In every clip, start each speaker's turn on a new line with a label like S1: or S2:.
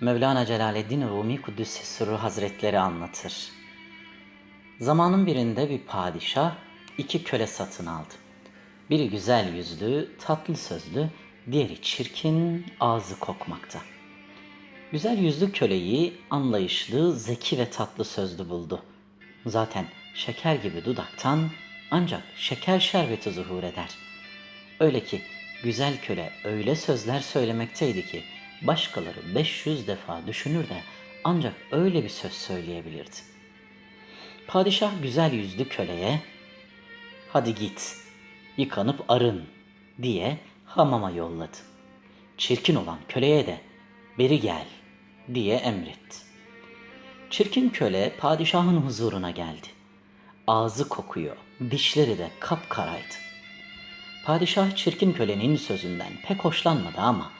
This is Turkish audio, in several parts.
S1: Mevlana Celaleddin Rumi Kuddüs'e Sırrı Hazretleri anlatır. Zamanın birinde bir padişah iki köle satın aldı. Biri güzel yüzlü, tatlı sözlü, diğeri çirkin, ağzı kokmakta. Güzel yüzlü köleyi anlayışlı, zeki ve tatlı sözlü buldu. Zaten şeker gibi dudaktan ancak şeker şerbeti zuhur eder. Öyle ki güzel köle öyle sözler söylemekteydi ki başkaları 500 defa düşünür de ancak öyle bir söz söyleyebilirdi. Padişah güzel yüzlü köleye hadi git yıkanıp arın diye hamama yolladı. Çirkin olan köleye de beri gel diye emretti. Çirkin köle padişahın huzuruna geldi. Ağzı kokuyor, dişleri de kapkaraydı. Padişah çirkin kölenin sözünden pek hoşlanmadı ama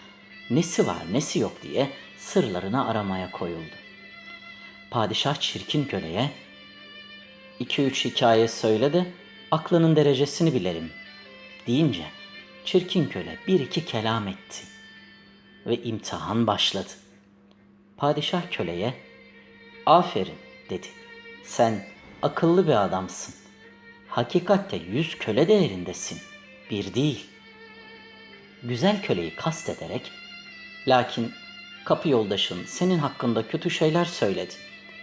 S1: nesi var nesi yok diye sırlarını aramaya koyuldu. Padişah çirkin köleye iki üç hikaye söyle de aklının derecesini bilelim deyince çirkin köle bir iki kelam etti ve imtihan başladı. Padişah köleye aferin dedi. Sen akıllı bir adamsın. Hakikatte yüz köle değerindesin. Bir değil. Güzel köleyi kastederek lakin kapı yoldaşın senin hakkında kötü şeyler söyledi.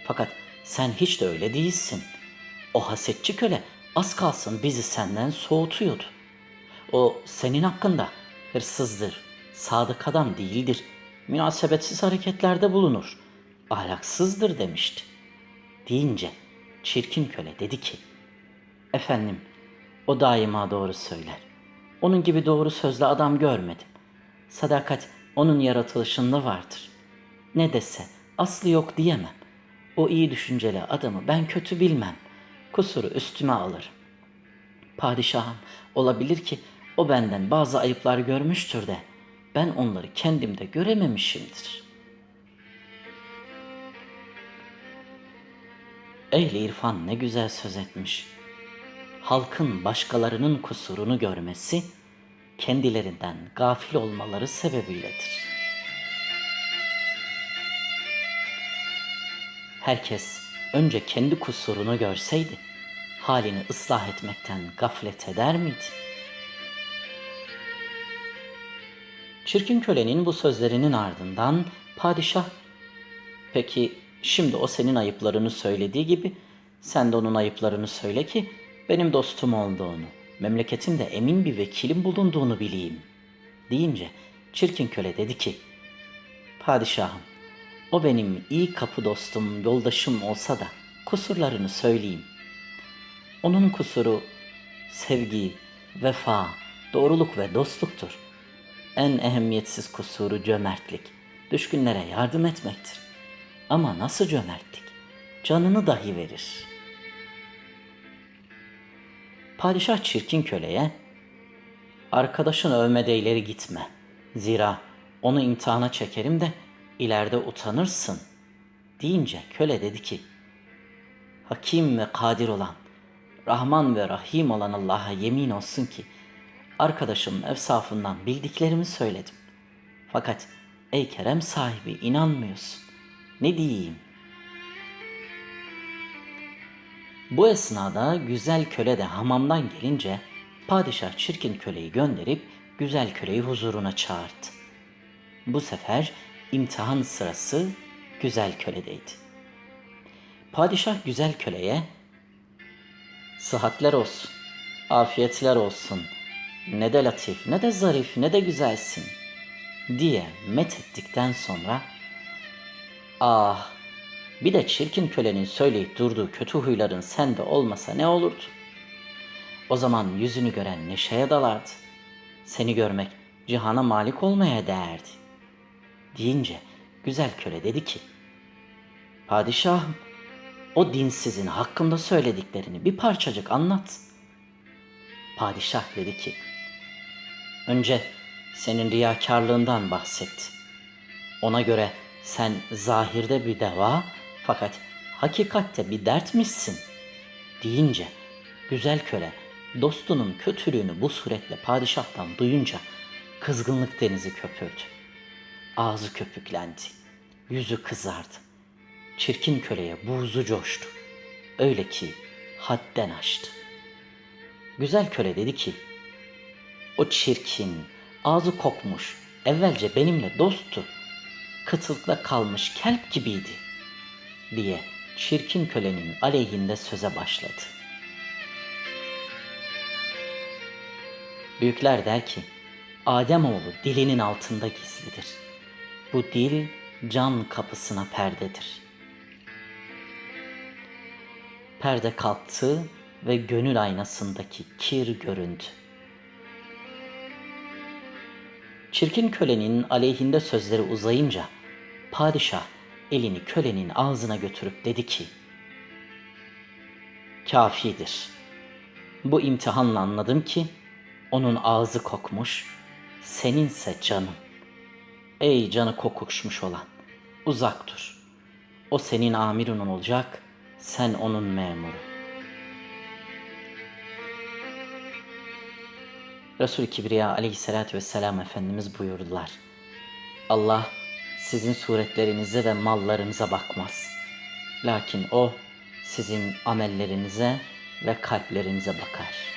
S1: Fakat sen hiç de öyle değilsin. O hasetçi köle az kalsın bizi senden soğutuyordu. O senin hakkında hırsızdır, sadık adam değildir, münasebetsiz hareketlerde bulunur, ahlaksızdır demişti. Deyince çirkin köle dedi ki, efendim o daima doğru söyler. Onun gibi doğru sözlü adam görmedim. Sadakat onun yaratılışında vardır. Ne dese aslı yok diyemem. O iyi düşünceli adamı ben kötü bilmem. Kusuru üstüme alır. Padişahım olabilir ki o benden bazı ayıplar görmüştür de ben onları kendimde görememişimdir. Ehli irfan ne güzel söz etmiş. Halkın başkalarının kusurunu görmesi kendilerinden gafil olmaları sebebiyledir. Herkes önce kendi kusurunu görseydi halini ıslah etmekten gaflet eder miydi? Çirkin kölenin bu sözlerinin ardından padişah peki şimdi o senin ayıplarını söylediği gibi sen de onun ayıplarını söyle ki benim dostum olduğunu, memleketimde emin bir vekilim bulunduğunu bileyim. Deyince çirkin köle dedi ki, Padişahım, o benim iyi kapı dostum, yoldaşım olsa da kusurlarını söyleyeyim. Onun kusuru sevgi, vefa, doğruluk ve dostluktur. En ehemmiyetsiz kusuru cömertlik, düşkünlere yardım etmektir. Ama nasıl cömertlik? Canını dahi verir.'' Padişah çirkin köleye, arkadaşın övmede ileri gitme. Zira onu imtihana çekerim de ileride utanırsın. Deyince köle dedi ki, Hakim ve kadir olan, Rahman ve Rahim olan Allah'a yemin olsun ki, arkadaşımın efsafından bildiklerimi söyledim. Fakat ey kerem sahibi inanmıyorsun. Ne diyeyim? Bu esnada güzel köle de hamamdan gelince padişah çirkin köleyi gönderip güzel köleyi huzuruna çağırdı. Bu sefer imtihan sırası güzel köledeydi. Padişah güzel köleye sıhhatler olsun, afiyetler olsun, ne de latif, ne de zarif, ne de güzelsin diye met ettikten sonra ah bir de çirkin kölenin söyleyip durduğu kötü huyların sende olmasa ne olurdu? O zaman yüzünü gören neşeye dalardı. Seni görmek cihana malik olmaya değerdi. Deyince güzel köle dedi ki, Padişahım, o dinsizin hakkında söylediklerini bir parçacık anlat. Padişah dedi ki, önce senin riyakarlığından bahsetti. Ona göre sen zahirde bir deva, fakat hakikatte bir dertmişsin deyince güzel köle dostunun kötülüğünü bu suretle padişahtan duyunca kızgınlık denizi köpürdü. Ağzı köpüklendi. yüzü kızardı. Çirkin köleye buğzu coştu. Öyle ki hadden aştı. Güzel köle dedi ki, o çirkin, ağzı kokmuş, evvelce benimle dosttu. Kıtlıkla kalmış kelp gibiydi, diye çirkin kölenin aleyhinde söze başladı. Büyükler der ki, Ademoğlu dilinin altında gizlidir. Bu dil can kapısına perdedir. Perde kalktı ve gönül aynasındaki kir göründü. Çirkin kölenin aleyhinde sözleri uzayınca padişah elini kölenin ağzına götürüp dedi ki Kafidir. Bu imtihanla anladım ki onun ağzı kokmuş, seninse canın. Ey canı kokuşmuş olan, uzak dur. O senin amirin olacak, sen onun memuru. Resul-i Kibriya aleyhissalatü vesselam Efendimiz buyurdular. Allah sizin suretlerinize ve mallarınıza bakmaz. Lakin o sizin amellerinize ve kalplerinize bakar.''